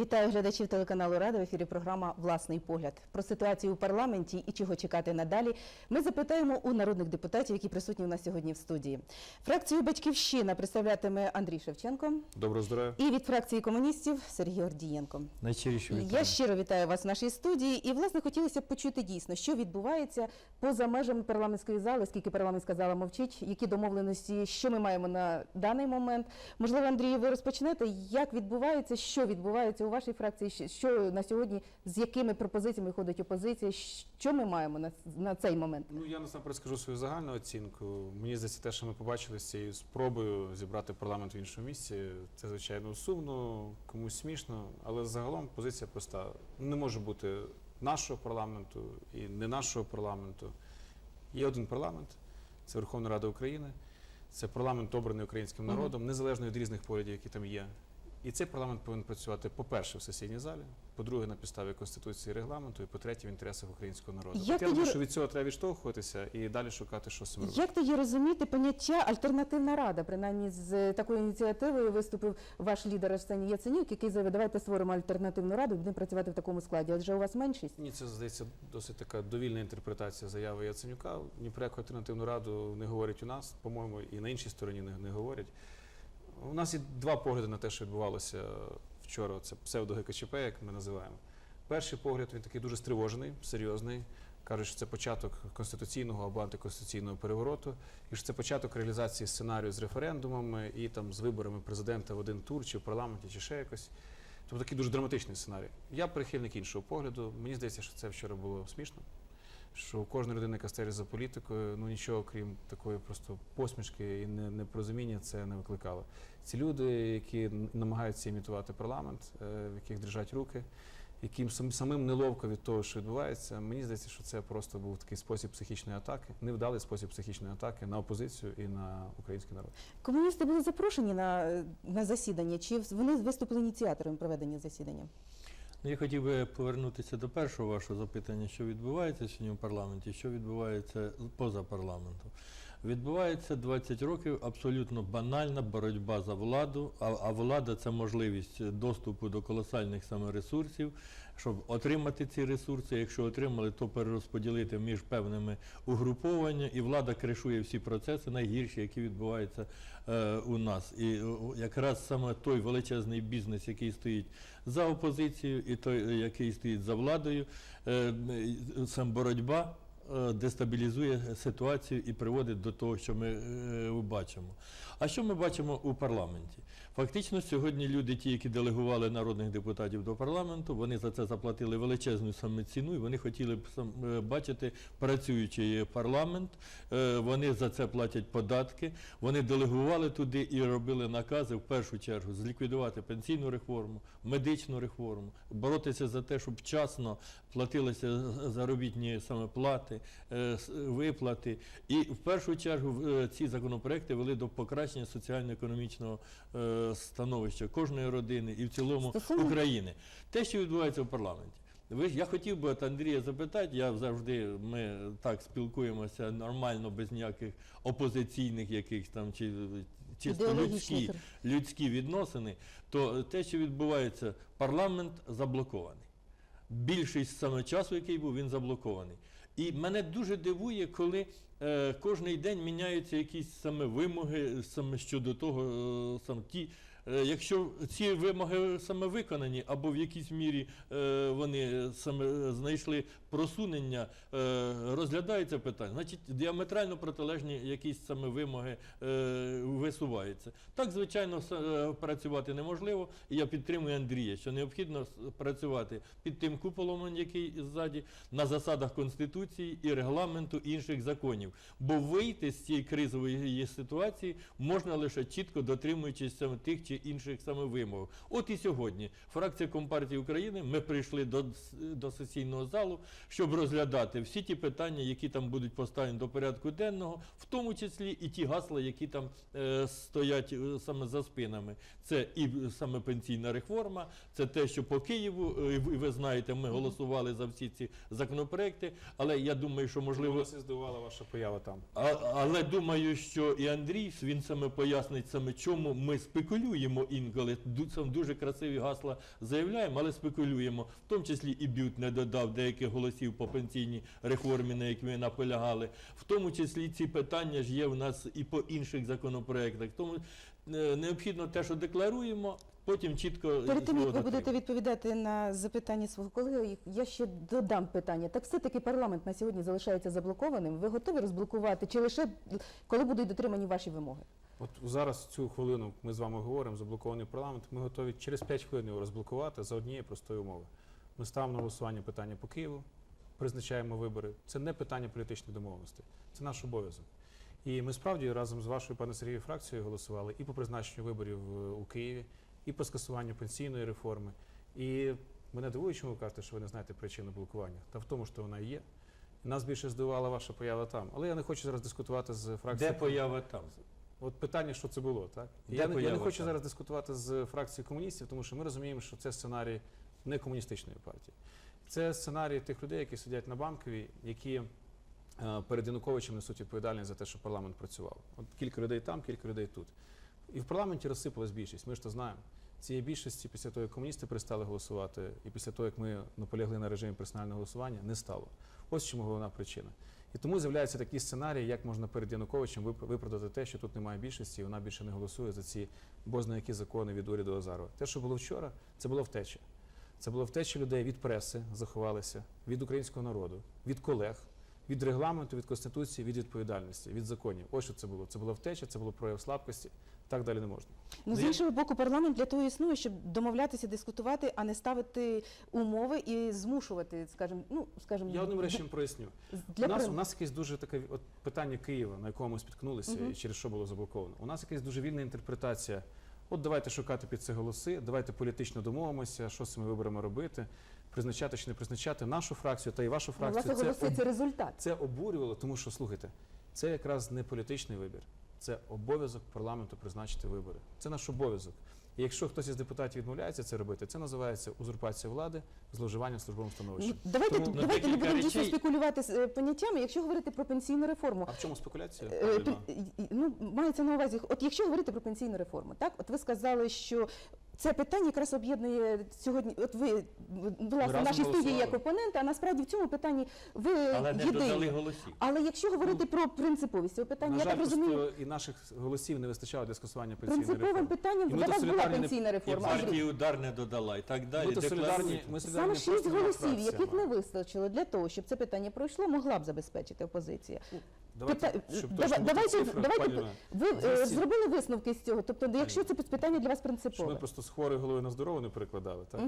Вітаю глядачів телеканалу Рада. В ефірі програма Власний погляд про ситуацію у парламенті і чого чекати надалі. Ми запитаємо у народних депутатів, які присутні у нас сьогодні в студії. Фракцію Батьківщина представлятиме Андрій Шевченко Доброго здоров'я. і від фракції комуністів Сергій Гордієнко. Найщиріші Я щиро вітаю вас в нашій студії. І власне хотілося б почути дійсно, що відбувається поза межами парламентської зали, скільки парламентська зала мовчить, які домовленості, що ми маємо на даний момент. Можливо, Андрій, ви розпочнете, як відбувається, що відбувається у вашій фракції, що- на сьогодні, з якими пропозиціями ходить опозиція, що ми маємо на, на цей момент? Ну я насамперед скажу свою загальну оцінку. Мені здається, те, що ми побачили з цією спробою зібрати парламент в іншому місці, це звичайно сумно, комусь смішно, але загалом позиція проста. Не може бути нашого парламенту і не нашого парламенту. Є один парламент, це Верховна Рада України, це парламент обраний українським народом, незалежно від різних поглядів, які там є. І цей парламент повинен працювати, по-перше, в сесійній залі, по-друге, на підставі Конституції і регламенту, і по-третє, в інтересах українського народу. Як От я думаю, що від цього треба відштовхуватися і далі шукати, що робити. Як тоді розуміти поняття альтернативна рада? Принаймні з такою ініціативою виступив ваш лідер Арсеній Яценюк, який заявив, давайте створимо альтернативну раду, будемо працювати в такому складі. Адже у вас меншість. Мені це здається досить така довільна інтерпретація заяви Яценюка. Ні про яку альтернативну раду не говорять у нас, по-моєму, і на іншій стороні не, не говорять. У нас є два погляди на те, що відбувалося вчора. Це псевдо-ГКЧП, як ми називаємо. Перший погляд він такий дуже стривожений, серйозний. Кажуть, що це початок конституційного або антиконституційного перевороту, і що це початок реалізації сценарію з референдумами і там з виборами президента в один тур, чи в парламенті, чи ще якось. Тобто такий дуже драматичний сценарій. Я прихильник іншого погляду. Мені здається, що це вчора було смішно. Що у кожної людини, яка стежить за політикою, ну нічого крім такої просто посмішки і не- непорозуміння це не викликало. Ці люди, які намагаються імітувати парламент, е, в яких держать руки, яким сам- самим неловко від того, що відбувається, мені здається, що це просто був такий спосіб психічної атаки, невдалий спосіб психічної атаки на опозицію і на український народ. Комуністи були запрошені на, на засідання, чи вони виступили ініціатором проведення засідання? Ну, Я хотів би повернутися до першого вашого запитання, що відбувається сьогодні в парламенті, що відбувається поза парламентом. Відбувається 20 років абсолютно банальна боротьба за владу, а, а влада це можливість доступу до колосальних саме ресурсів, щоб отримати ці ресурси. Якщо отримали, то перерозподілити між певними угрупованнями, і влада кришує всі процеси найгірші, які відбуваються е, у нас. І е, якраз саме той величезний бізнес, який стоїть за опозицією, і той, який стоїть за владою, е, сам боротьба дестабілізує ситуацію і приводить до того, що ми е, бачимо. А що ми бачимо у парламенті? Фактично, сьогодні люди, ті, які делегували народних депутатів до парламенту, вони за це заплатили величезну саме ціну, і вони хотіли б сам- е, бачити працюючий парламент. Е, Вони за це платять податки. Вони делегували туди і робили накази в першу чергу зліквідувати пенсійну реформу, медичну реформу, боротися за те, щоб вчасно платилися заробітні саме плати, е, виплати. І в першу чергу е, ці законопроекти вели до покращення соціально-економічного е, становища кожної родини і в цілому України. Те, що відбувається в парламенті. Ви я хотів би от Андрія запитати, я завжди ми так спілкуємося нормально, без ніяких опозиційних якихось там чи чисто людські, людські відносини, то те, що відбувається, парламент заблокований. Більшість саме часу, який був, він заблокований. І мене дуже дивує, коли е, кожний день міняються якісь саме вимоги саме щодо того, е, сам ті. Е, Якщо ці вимоги саме виконані, або в якійсь мірі е, вони саме знайшли просунення, е, розглядається питання, значить діаметрально протилежні якісь саме вимоги е, висуваються. Так, звичайно, е, працювати неможливо. І я підтримую Андрія, що необхідно працювати під тим куполом, який ззаді, на засадах Конституції і регламенту інших законів. Бо вийти з цієї кризової ситуації можна лише чітко дотримуючись саме тих чи інших саме вимог. От і сьогодні фракція Компартії України ми прийшли до, до сесійного залу, щоб розглядати всі ті питання, які там будуть поставлені до порядку денного, в тому числі і ті гасла, які там е, стоять е, саме за спинами. Це і е, саме пенсійна реформа, це те, що по Києву, е, і ви, ви знаєте, ми голосували за всі ці законопроекти. Але я думаю, що можливо. Вас здивувала ваша поява там. А, але думаю, що і Андрій він саме пояснить саме чому ми спекулюємо. Спекулюємо інколи. Це дуже красиві гасла заявляємо, але спекулюємо. В тому числі і Бют не додав деяких голосів по пенсійній реформі, на які ми наполягали. В тому числі ці питання ж є в нас і по інших законопроектах. Тому е, необхідно те, що декларуємо, потім чітко Перед тим, як ви будете відповідати на запитання свого колеги, я ще додам питання. Так все-таки парламент на сьогодні залишається заблокованим. Ви готові розблокувати чи лише коли будуть дотримані ваші вимоги? От зараз цю хвилину ми з вами говоримо, заблокований парламент. Ми готові через 5 хвилин його розблокувати за однієї простої умови. Ми ставимо на голосування питання по Києву, призначаємо вибори. Це не питання політичної домовленості, це наш обов'язок. І ми справді разом з вашою пане Сергію фракцією голосували і по призначенню виборів е, у Києві, і по скасуванню пенсійної реформи. І мене дивує, чому ви кажете, що ви не знаєте причину блокування. Та в тому, що вона є. Нас більше здивувала ваша поява там. Але я не хочу зараз дискутувати з фракцією. Де поява там? От питання, що це було, так? Де Я, не- я не хочу зараз дискутувати з фракцією комуністів, тому що ми розуміємо, що це сценарій не комуністичної партії. Це сценарій тих людей, які сидять на банковій, які е, перед Януковичем несуть відповідальність за те, що парламент працював. От кілька людей там, кілька людей тут. І в парламенті розсипалась більшість. Ми ж то знаємо. Цієї більшості після того, як комуністи перестали голосувати, і після того, як ми наполягли на режимі персонального голосування, не стало. Ось чому головна причина. І тому з'являється такий сценарій, як можна перед Януковичем виправдати те, що тут немає більшості, і вона більше не голосує за ці бозна які закони від уряду Азарова. Те, що було вчора, це було втеча. Це було втеча людей від преси, заховалися, від українського народу, від колег, від регламенту, від конституції, від відповідальності, від законів. Ось що це було. Це була втеча, це було прояв слабкості. Так далі не можна. Ну, з іншого боку, парламент для того існує, щоб домовлятися, дискутувати, а не ставити умови і змушувати, скажімо, ну скажімо, Я одним речем проясню. для у, нас, у нас якесь дуже таке от питання Києва, на якому ми спіткнулися Мгм. і через що було заблоковано. У нас якась дуже вільна інтерпретація. От давайте шукати під це голоси, давайте політично домовимося, що з цими виборами робити, призначати чи не призначати нашу фракцію та і вашу Ну, фракцію. власне голоси об- це результат. Це обурювало, тому що слухайте, це якраз не політичний вибір, це обов'язок парламенту призначити вибори. Це наш обов'язок. І якщо хтось із депутатів відмовляється це робити, це називається узурпація влади, зловживання службовим Ну, становищем. давайте Тому- Ну, давайте не будемо дійсно спекулювати з е, поняттями, якщо говорити про пенсійну реформу. А в чому спекуляція? Е, Івано? і- Ну, мається на увазі, от якщо говорити про пенсійну реформу, так от ви сказали, що це питання якраз об'єднує сьогодні. От ви власне в нашій студії як опоненти, а насправді в цьому питанні ви Але не додали голосів. Але якщо говорити про принциповість цього питання, На я жаль, так розумію, просто і наших голосів не вистачало для скасування пенсійної принциповим реформи. питанням для вас була пенсійна реформа. Андрій. партії удар не додала і так далі. Саме шість голосів, яких не фракціями. вистачило для того, щоб це питання пройшло, могла б забезпечити опозиція. Давайте, Пита- щоб дава- точно бути давайте- цифрах, давайте пані Ви е, 200. зробили висновки з цього. Тобто, якщо це питання для вас щоб ми принципове. просто з хворої голови на здорову не перекладали. Так?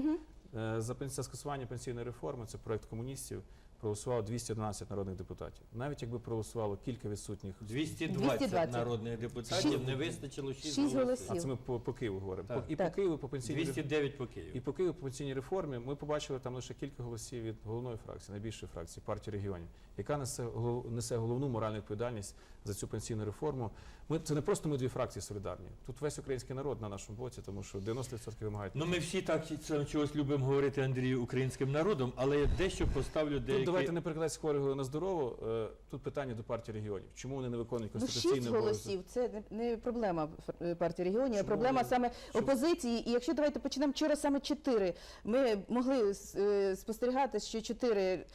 Е, За пенсія за скасування пенсійної реформи, це проект комуністів, проголосувало 211 народних депутатів. Навіть якби проголосувало кілька відсутніх, 220 220. народних депутатів Шість- не вистачило 6 шість голосів. а це ми по, по Києву говоримо. Так. По- І Так. по Києву, по пенсійній реформі. 209 по Києву. І по Києву по пенсійній реформі ми побачили там лише кілька голосів від головної фракції, найбільшої фракції партії регіонів, яка несе голов- несе головну моральну відповідальність за цю пенсійну реформу. Ми це не просто ми дві фракції солідарні. Тут весь український народ на нашому боці, тому що 90% вимагають. Ну ми всі так це чогось любимо говорити Андрію українським народом, але я дещо поставлю деякі. Давайте не перекладати з хворого на здорову. Е, Тут питання до партії регіонів. Чому вони не виконують Ну, конституційний шість обов'язок? голосів це не- не проблема е, партії регіонів, а Чому проблема вони- саме чому? опозиції. І якщо давайте почнемо вчора саме чотири, ми могли с- е, спостерігати, що чотири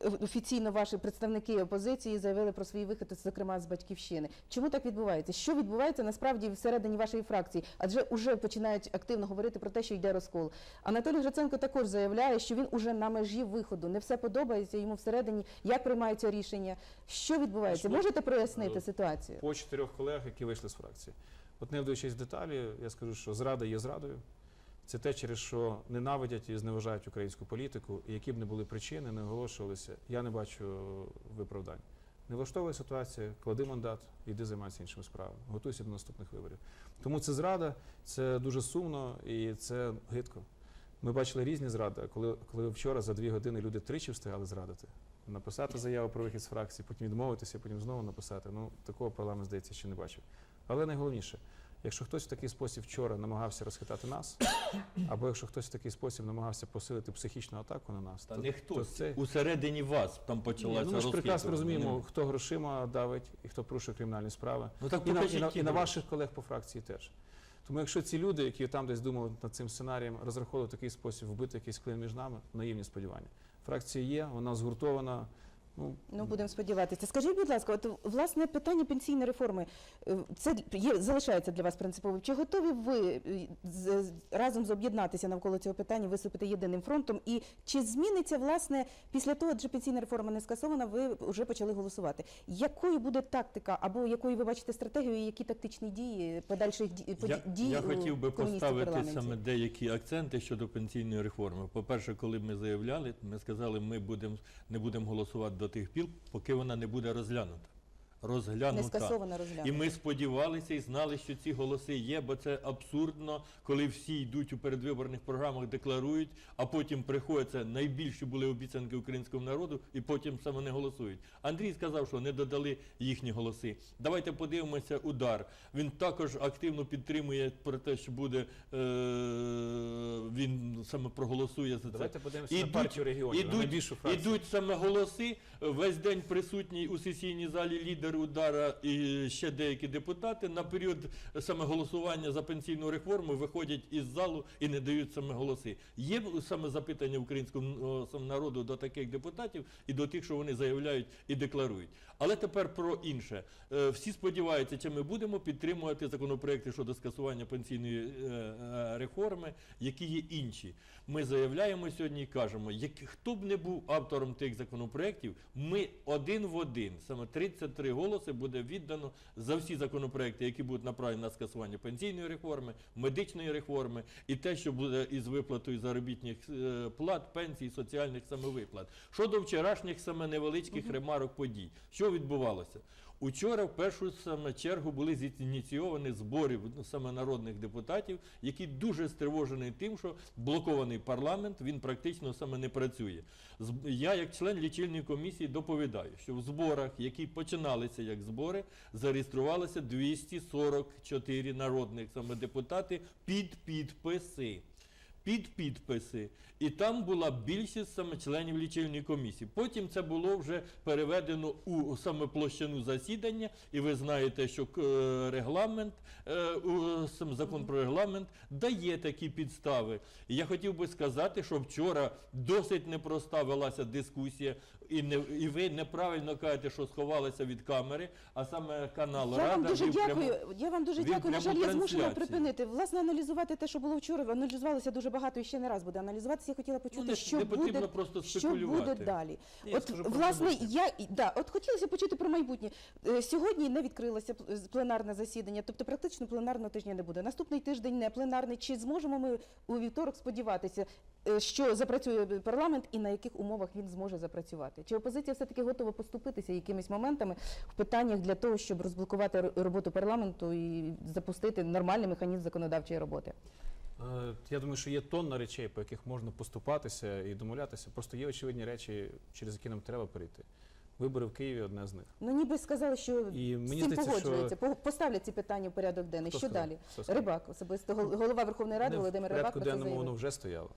офіційно ваші представники опозиції заявили про свій вихід, зокрема з батьківщини. Чому так відбувається? Що відбувається насправді всередині вашої фракції? Адже вже починають активно говорити про те, що йде розкол. Анатолій Гриценко також заявляє, що він уже на межі виходу. Не все подобається йому всередині. Як приймаються рішення? Що відбувається? Можете прояснити ситуацію? по чотирьох колег, які вийшли з фракції. От не вдаючись в деталі, я скажу, що зрада є зрадою. Це те, через що ненавидять і зневажають українську політику, і які б не були причини, не оголошувалися. Я не бачу виправдань. Не влаштовує ситуація, клади мандат, іди займайся іншими справами. Готуйся до наступних виборів. Тому це зрада, це дуже сумно і це гидко. Ми бачили різні зради, коли, коли вчора за дві години люди тричі встигали зрадити. Написати заяву про вихід з фракції, потім відмовитися, потім знову написати. Ну, такого парламент, здається, ще не бачив. Але найголовніше, якщо хтось в такий спосіб вчора намагався розхитати нас, або якщо хтось в такий спосіб намагався посилити психічну атаку на нас, Та то, не то це Усередині вас там почалася ну, ми ж прекрасно розуміємо, хто грошима давить і хто порушує кримінальні справи. Ну так І на, і, на, і на ваших колег по фракції теж. Тому якщо ці люди, які там десь думали над цим сценарієм, розраховували в такий спосіб вбити якийсь клин між нами, наївні сподівання. Фракція є, вона згуртована. Ну, Ну, будемо сподіватися. Скажіть, будь ласка, от власне питання пенсійної реформи е, це є залишається для вас принциповим. Чи готові ви е, з- разом з об'єднатися навколо цього питання, виступити єдиним фронтом? І чи зміниться власне після того, адже пенсійна реформа не скасована, ви вже почали голосувати? Якою буде тактика, або якою ви бачите стратегію, і які тактичні дії подальших Я, дій я хотів би поставити саме деякі акценти щодо пенсійної реформи. По-перше, коли ми заявляли, ми сказали, ми будем, не будемо голосувати до тих пір, поки вона не буде розглянута. Не Розглянута. І ми сподівалися і знали, що ці голоси є, бо це абсурдно, коли всі йдуть у передвиборних програмах, декларують, а потім приходиться найбільші були обіцянки українському народу, і потім саме не голосують. Андрій сказав, що не додали їхні голоси. Давайте подивимося удар. Він також активно підтримує про те, що буде е- він саме проголосує за це. давайте подивимося Ідуть- на партію регіонів, ідуть-. Ідуть саме голоси. Весь день присутній у сесійній залі лідер удара і ще деякі депутати на період саме голосування за пенсійну реформу виходять із залу і не дають саме голоси. Є саме запитання українського народу до таких депутатів і до тих, що вони заявляють і декларують. Але тепер про інше. Е, Всі сподіваються, чи ми будемо підтримувати законопроекти щодо скасування пенсійної е, е, реформи, які є інші. Ми заявляємо сьогодні і кажемо, хто б не був автором тих законопроєктів, ми один в один, саме 33 голоси буде віддано за всі законопроекти, які будуть направлені на скасування пенсійної реформи, медичної реформи і те, що буде із виплатою заробітних е, плат, пенсій, соціальних самовиплат. Щодо вчорашніх саме невеличких ремарок подій, що відбувалося? Учора в першу саме чергу були зініційовані збори саме народних депутатів, які дуже стривожені тим, що блокований парламент він практично саме не працює. Я, як член лічильної комісії, доповідаю, що в зборах, які починалися як збори, зареєструвалося 244 народних саме депутати під підписи під підписи. І там була більшість саме членів лічильної комісії. Потім це було вже переведено у саме площину засідання, і ви знаєте, що е, регламент, е, сам закон про регламент дає такі підстави. І я хотів би сказати, що вчора досить непроста велася дискусія, і, не, і ви неправильно кажете, що сховалися від камери, а саме канал Я Рада вам дуже дякую. Я вам дуже дякую. На жаль, я змушена припинити. Власне, аналізувати те, що було вчора, аналізувалося дуже багато і ще не раз буде аналізуватися. Я хотіла почути, Ну, не- що не потрібно буде, просто що буде далі. Ні, я от власне, я да, от хотілося почути про майбутнє. Е, Сьогодні не відкрилося пл- пленарне засідання, тобто практично пленарного тижня не буде. Наступний тиждень не пленарний. Чи зможемо ми у вівторок сподіватися, е, що запрацює парламент і на яких умовах він зможе запрацювати? Чи опозиція все таки готова поступитися якимись моментами в питаннях для того, щоб розблокувати роботу парламенту і запустити нормальний механізм законодавчої роботи? Е, Я думаю, що є тонна речей, по яких можна поступатися і домовлятися. Просто є очевидні речі, через які нам треба перейти. Вибори в Києві одне з них. Ну ніби сказали, що І мені цим здається, погоджується. що поставлять ці питання в порядок денний. Хто що сказав? далі? Хто? Рибак, особисто гол- голова Верховної Ради Не Володимир в Рибак порядку денному воно вже стояло.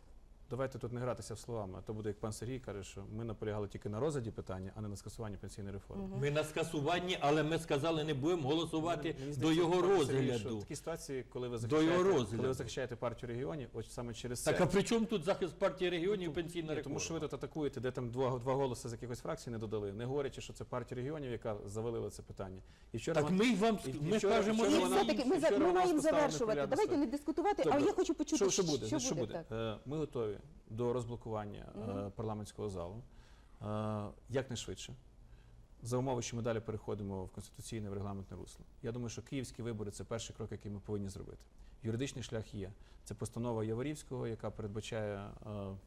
Давайте тут не гратися в словами. А то буде, як пан Сергій каже, що ми наполягали тільки на розгляді питання, а не на скасуванні пенсійної реформи. Ми на скасуванні, але ми сказали, не будемо голосувати Мені до здається, його що розгляду. В такій ситуації, коли ви До його захищаєте, коли ви захищаєте партію регіонів, ось саме через Так а при чому тут захист партії регіонів і пенсійна Ні, реформа? тому що ви тут атакуєте, де там два, два голоси з якихось фракцій не додали, не говорячи, що це партія регіонів, яка завалила це питання. І вчора Так ми вам І- і ми вчора- кажемо, вчора І ні, вона- все-таки ми, за- вчора ми вона маємо поставила завершувати. Давайте не дискутувати, а я хочу почути, що, що буде? що що буде. буде? Так. Е, Ми готові до розблокування е, парламентського залу е, якнайшвидше. За умови, що ми далі переходимо в конституційне в регламентне русло. Я думаю, що київські вибори це перший крок, який ми повинні зробити. Юридичний шлях є. Це постанова Яворівського, яка передбачає е,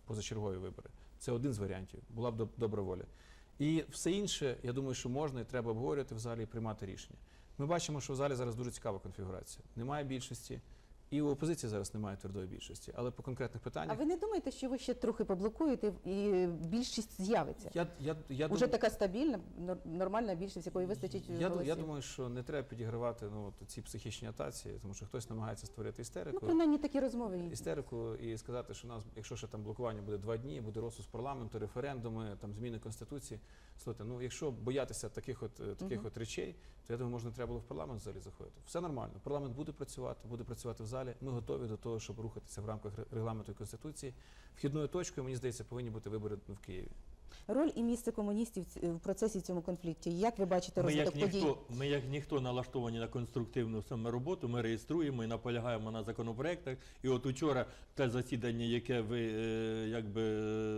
позачергові вибори. Це один з варіантів. Була б доб- добра воля. І все інше, я думаю, що можна і треба обговорювати в залі і приймати рішення. Ми бачимо, що в залі зараз дуже цікава конфігурація. Немає більшості, І у опозиції зараз немає твердої більшості. Але по конкретних питаннях. А ви не думаєте, що ви ще трохи поблокуєте і більшість з'явиться? я, я, я, Уже дум- така стабільна, нор- нормальна більшість, якої вистачить я, ду- я думаю, що не треба підігравати ну, ці психічні атаці, тому що хтось намагається створити Ну, істерику. принаймні такі розмови. істерику і сказати, що у нас, якщо ще там блокування буде два дні, буде розсуд парламенту, референдуми, там зміни конституції. Слухайте, ну якщо боятися таких от е, таких Мгм. от речей, то я думаю, може не треба було в парламент взагалі заходити. Все нормально. Парламент буде працювати, буде працювати в залі. Ми готові до того, щоб рухатися в рамках регламенту і конституції. Вхідною точкою, мені здається, повинні бути вибори в Києві. Роль і місце комуністів в процесі в цьому конфлікті. Як ви бачите Ми як, подій? ніхто, ми як ніхто налаштовані на конструктивну саме роботу, ми реєструємо і наполягаємо на законопроектах. І от учора те засідання, яке ви е, якби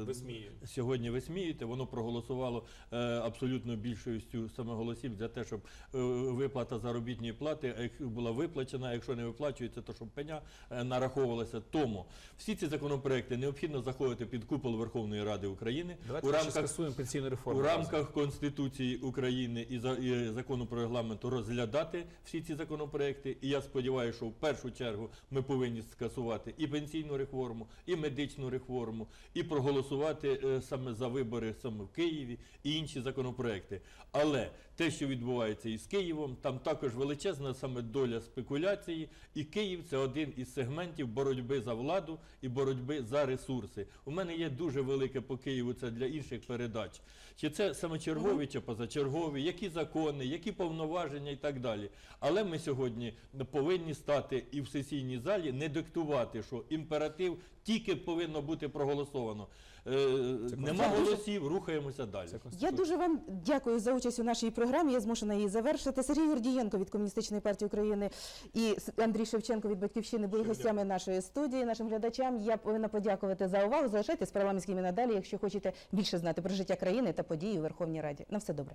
Висміюєте. сьогодні висміюєте, воно проголосувало е, абсолютно більшістю саме голосів за те, щоб е, виплата заробітної плати була виплачена. а Якщо не виплачується, то щоб пеня е, нараховувалася. Тому всі ці законопроекти необхідно заходити під купол Верховної Ради України Давайте у ми ще рамках скасуємо пенсійну реформу. у рамках Конституції України і, за, і закону про регламенту розглядати всі ці законопроекти. І я сподіваюся, що в першу чергу ми повинні скасувати і пенсійну реформу, і медичну реформу, і проголосувати е, саме за вибори саме в Києві і інші законопроекти. Але те, що відбувається із Києвом, там також величезна саме доля спекуляції, і Київ це один із сегментів боротьби за владу і боротьби за ресурси. У мене є дуже велике по Києву це для інших передач. Чи це саме чергові, чи позачергові, які закони, які повноваження і так далі. Але ми сьогодні повинні стати і в сесійній залі не диктувати, що імператив тільки повинно бути проголосовано. Е, нема голосів, рухаємося далі. Я дуже вам дякую за участь у нашій програмі. Я змушена її завершити. Сергій Гордієнко від Комуністичної партії України і С- Андрій Шевченко від Батьківщини були гостями нашої студії. Нашим глядачам я повинна подякувати за увагу. Залишайтесь парламентськими надалі, якщо хочете більше знати про життя країни та події у Верховній Раді. На все добре.